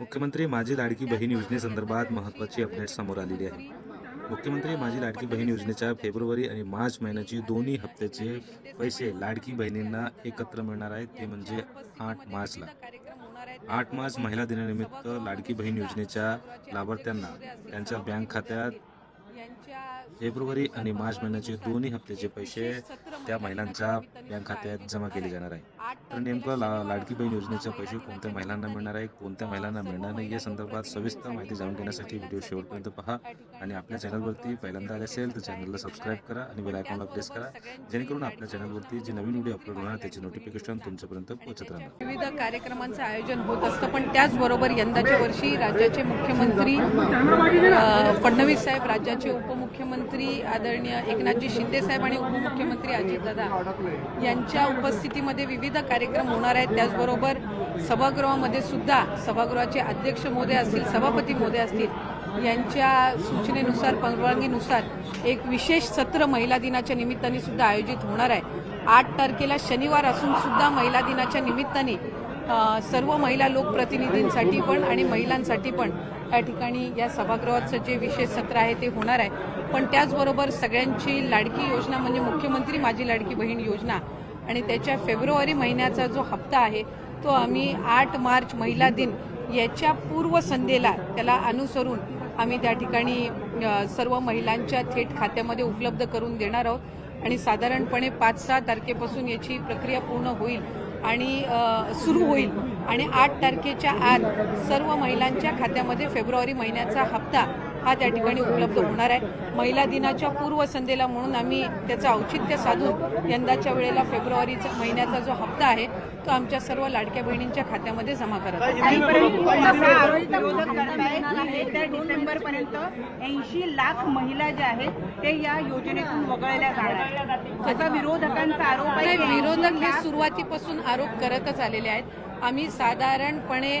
मुख्यमंत्री माझी लाडकी बहीण योजनेसंदर्भात महत्त्वाची अपडेट समोर आलेली आहे. मुख्यमंत्री माझी लाडकी बहीण योजनेच्या फेब्रुवारी आणि मार्च महिन्याची दोन्ही हप्त्याचे पैसे लाडकी बहिणींना एकत्र मिळणार आहेत. ते म्हणजे आठ मार्चला. आठ मार्च महिला दिनानिमित्त लाडकी बहीण योजनेच्या लाभार्थ्यांना त्यांच्या बँक खात्यात फेब्रुवारी आणि मार्च महिन्याचे दोन्ही हप्त्याचे पैसे त्या महिलांच्या बँक खात्यात जमा केले जाणार आहे. तर नेमकं ला लाडकी बहीण योजनेचे पैसे कोणत्या महिलांना मिळणार आहे कोणत्या महिलांना मिळणार नाही या संदर्भात सविस्तर माहिती जाणून घेण्यासाठी व्हिडिओ शेवटपर्यंत पहा आणि आपल्या चॅनलवरती पहिल्यांदा आले असेल तर चॅनलला सबस्क्राईब करा आणि बेल आयकॉनला प्रेस करा जेणेकरून आपल्या चॅनलवरती जे नवीन व्हिडिओ अपलोड होणार त्याचे नोटिफिकेशन तुमच्यापर्यंत पोहोचत राहणार. विविध कार्यक्रमांचं आयोजन होत असतं पण त्याचबरोबर यंदाच्या वर्षी राज्याचे मुख्यमंत्री फडणवीस साहेब राज्याचे उपमुख्यमंत्री आदरणीय एकनाथजी शिंदे साहेब आणि उपमुख्यमंत्री अजितदादा यांच्या उपस्थितीमध्ये विविध कार्यक्रम होणार आहेत. त्याचबरोबर सभागृहामध्ये सुद्धा सभागृहाचे अध्यक्ष मोदय असतील सभापती मोदय असतील यांच्या सूचनेनुसार परवानगीनुसार एक विशेष सत्र महिला दिनाच्या निमित्ताने सुद्धा आयोजित होणार आहे. आठ तारखेला शनिवार असून सुद्धा महिला दिनाच्या निमित्ताने सर्व महिला लोकप्रतिनिधींसाठी पण आणि महिलांसाठी पण या ठिकाणी या सभागृहाचं जे विशेष सत्र आहे ते होणार आहे. पण त्याचबरोबर सगळ्यांची लाडकी योजना म्हणजे मुख्यमंत्री माझी लाडकी बहीण योजना आणि त्याच्या फेब्रुवारी महिन्याचा जो हप्ता आहे तो आम्ही आठ मार्च महिला दिन याच्या पूर्वसंध्येला त्याला अनुसरून आम्ही त्या ठिकाणी सर्व महिलांच्या थेट खात्यामध्ये उपलब्ध करून देणार आहोत. आणि साधारणपणे पाच सहा तारखेपासून याची प्रक्रिया पूर्ण होईल आणि सुरू होईल. आणि आठ तारखेच्या आत सर्व महिलांच्या खात्यामध्ये फेब्रुवारी महिन्याचा हप्ता हा त्या ठिकाणी उपलब्ध होणार आहे. महिला दिनाच्या पूर्वसंध्येला म्हणून आम्ही त्याचं औचित्य साधून यंदाच्या वेळेला फेब्रुवारीचा महिन्याचा जो हप्ता आहे तो आमच्या सर्व लाडक्या बहिणींच्या खात्यामध्ये जमा करत आहोत. आणि परंतु असं आरोग्य मदत करतायत की येत्या डिसेंबर पर्यंत ऐंशी लाख महिला ज्या आहेत ते या योजनेतून वगळल्या जाणार आहेत. असा विरोधकांचा आरोप आहे विरोधक 80 हे लाख सुरुवातीपासून आरोप करतच आलेले आहेत. आम्ही साधारणपणे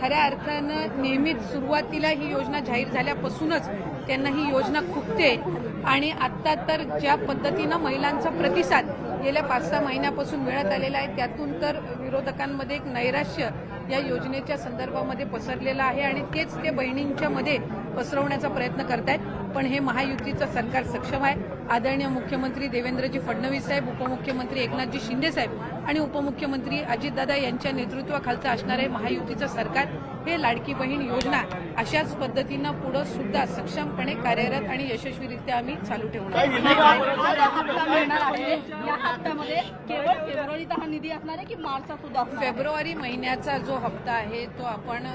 खऱ्या अर्थानं नेहमीच सुरुवातीला ही योजना जाहीर झाल्यापासूनच त्यांना ही योजना खुपते. आणि आत्ता तर ज्या पद्धतीनं महिलांचा प्रतिसाद गेल्या पाच सहा महिन्यापासून मिळत आलेला आहे त्यातून तर विरोधकांमध्ये एक नैराश्य या योजनेच्या संदर्भामध्ये पसरलेलं आहे आणि तेच ते बहिणींच्या मध्ये पसरवण्याचा प्रयत्न करतायत. पण हे महायुतीचं सरकार सक्षम आहे. आदरणीय मुख्यमंत्री देवेंद्रजी फडणवीस साहेब उपमुख्यमंत्री एकनाथजी शिंदे साहेब आणि उपमुख्यमंत्री अजितदादा यांच्या नेतृत्वाखालचं असणारे महायुतीचं सरकार हे लाडकी बहीण योजना अशाच पद्धतीनं पुढं सुद्धा सक्षमपणे कार्यरत आणि यशस्वीरित्या आम्ही चालू ठेवणार आहोत. जो हप्ता मिळणार आहे या हप्त्यामध्ये केवळ फेब्रुवारीचा निधी असणार आहे की मार्चचा सुद्धा असणार आहे? फेब्रुवारी महिन्याचा जो हप्ता आहे तो आपण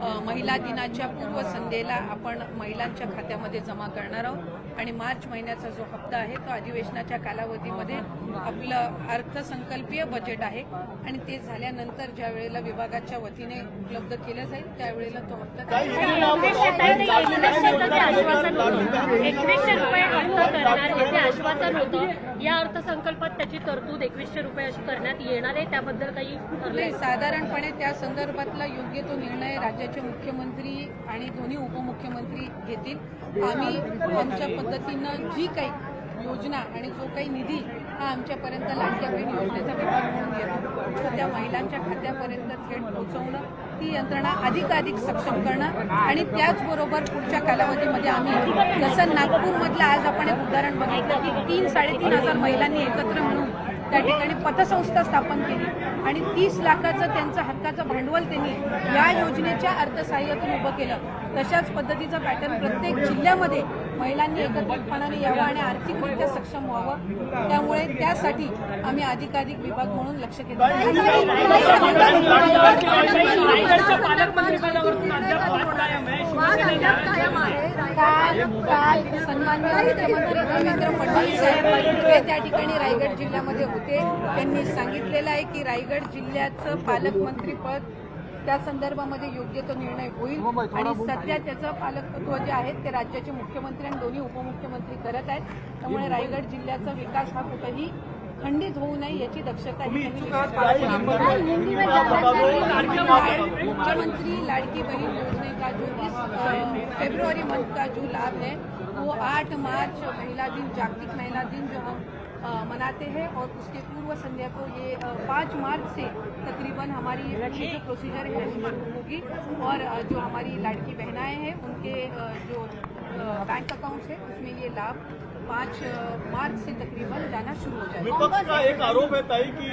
महिला दिनाच्या पूर्वसंध्येला आपण महिलांच्या खात्यामध्ये जमा करणार आहोत. आणि मार्च महिन्याचा जो हप्ता आहे तो अधिवेशनाच्या कालावधीमध्ये आपलं अर्थसंकल्पीय बजेट आहे. आणि ते झाल्यानंतर ज्या वेळेला विभागाच्या वतीने उपलब्ध केलं जाईल त्यावेळेला तो हप्ता एकवीसशे रुपये हप्ता करणार याचे आश्वासन होतं या अर्थसंकल्पात त्याची तरतूद एकवीसशे रुपये अशी करण्यात येणार आहे त्याबद्दल काही नाही साधारणपणे त्या संदर्भातला योग्य तो निर्णय राज्याचे मुख्यमंत्री आणि दोन्ही उपमुख्यमंत्री घेतील. आम्ही आमच्या पद्धतीनं जी काही योजना आणि जो काही निधी हा आमच्यापर्यंत लाडक्या बहीण योजनेचा विभाग म्हणून येतो. त्या महिलांच्या खात्यापर्यंत थेट पोहोचवणं ती यंत्रणा अधिकाधिक सक्षम करणं आणि त्याचबरोबर पुढच्या कालावधीमध्ये आम्ही जसं नागपूरमधलं आज आपण एक उदाहरण बघितलं की तीन साडेतीन हजार महिलांनी एकत्र मिळून त्या ठिकाणी पतसंस्था स्थापन केली आणि तीस लाखाचं त्यांचं हक्काचं भांडवल त्यांनी या योजनेच्या अर्थसहाय्यातून उभं केलं. तशाच पद्धतीचा पॅटर्न प्रत्येक जिल्ह्यामध्ये महिलांनी एकत्रितपणाने यावं आणि आर्थिकरित्या सक्षम व्हावं. त्यामुळे त्यासाठी आम्ही अधिकाधिक विभाग म्हणून लक्ष केंद्रित काल. काल मुख्यमंत्री देवेंद्र फडणवीस साहेब हे त्या ठिकाणी रायगड जिल्ह्यामध्ये होते. त्यांनी सांगितलेलं आहे की रायगड जिल्ह्याचं पालकमंत्रीपद त्या संदर्भामध्ये योग्य तो निर्णय होईल. आणि सध्या त्याचं पालकत्व जे आहे ते राज्याचे मुख्यमंत्री आणि दोन्ही उपमुख्यमंत्री करत आहेत. त्यामुळे रायगड जिल्ह्याचा विकास हा कुठेही खंडित होऊ नये याची दक्षता ही. मुख्यमंत्री लाड़की बहन योजना का जो इस अ, फरवरी मंथ का जो लाभ है वो 8 मार्च महिला दिन जागतिक महिला दिन जो हम मनाते हैं और उसके पूर्व संध्या को ये 5 मार्च से तकरीबन हमारी ये जो प्रोसीजर है। वो शुरू होगी। और जो हमारी लाड़की बहनाएँ हैं उनके जो बैंक अकाउंट्स है उसमें ये लाभ पाँच मार्च से तकरीबन जाना शुरू हो जाएगा। विपक्ष का एक आरोप है ताई कि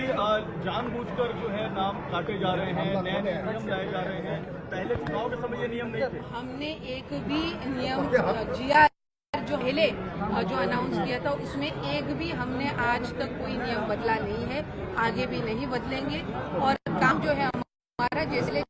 जानबूझकर जो है नाम काटे जा रहे हैं नए नए नियम लाए जा रहे हैं। पहले चुनाव के समय ये नियम नहीं थे। हमने एक भी नियम जिया जो हेले जो अनाउंस किया था उसमें एक भी हमने आज तक कोई नियम बदला नहीं है आगे भी नहीं बदलेंगे। और काम जो है हमारा जैसे